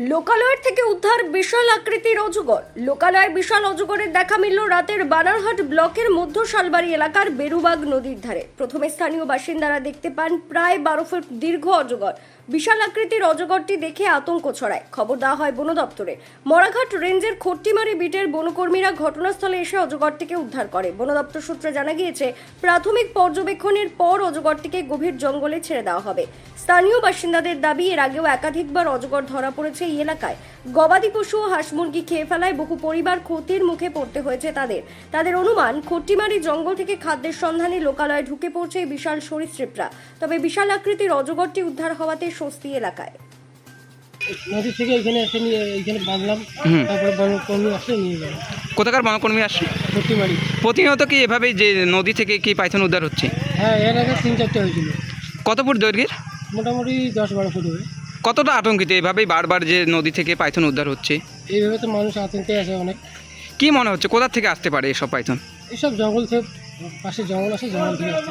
লোকালয়ের থেকে উদ্ধার বিশাল আকৃতির অজগর। লোকালয়ে বিশাল অজগরের দেখা মিলল রাতের বানারহাট ব্লকের মধ্য শালবাড়ি এলাকার বেরুবাগ নদীর ধারে। প্রথমে স্থানীয় বাসিন্দারা দেখতে পান প্রায় বারো ফুট দীর্ঘ অজগর। বিশাল আকৃতির অজগরটি দেখে আতঙ্ক ছড়ায়। খবর দেওয়া হয় বন দপ্তরে। মরাঘাট রেঞ্জের খট্টিমারি বিটের বনকর্মীরা ঘটনাস্থলে এসে অজগরটিকে উদ্ধার করে। বন দপ্তর সূত্রে জানা গিয়েছে, প্রাথমিক পর্যবেক্ষণের পর অজগরটিকে গভীর জঙ্গলে ছেড়ে দেওয়া হবে। স্থানীয় বাসিন্দাদের দাবি, এর আগেও একাধিকবার অজগর ধরা পড়েছে এই এলাকায়। গবাদি পশু ও হাঁস মুরগি খেয়ে ফেলায় বহু পরিবার ক্ষতির মুখে পড়তে হয়েছে তাদের। তাদের অনুমান খট্টিমারি জঙ্গল থেকে খাদ্যের সন্ধানে লোকালয়ে ঢুকে পড়ছে এই বিশাল সরীসৃপরা। তবে বিশাল আকৃতির অজগরটি উদ্ধার হওয়াতে স্বস্তি এলাকায়। নদী থেকে এখানে এসে নিয়ে এইখানে বাঁধলাম। তারপরে বন কর্মী আসলে নিয়ে গেল কোথাকার বনকর্মী আসে? ভর্তিমারি প্রতিনিয়ত কি এভাবেই যে নদী থেকে কি পাইথন উদ্ধার হচ্ছে? হ্যাঁ এর আগে তিন চারটে হয়েছিল। কত ফুট দৈর্ঘ্যের? মোটামুটি দশ বারো ফুট হবে। কতটা আতঙ্কিত? এভাবেই বারবার যে নদী থেকে পাইথন উদ্ধার হচ্ছে। এইভাবে তো মানুষ আতঙ্কে আছে অনেক। কি মনে হচ্ছে কোথা থেকে আসতে পারে এসব পাইথন? এসব জঙ্গল থেকে পাশে জঙ্গল আছে জঙ্গল থেকে আসছে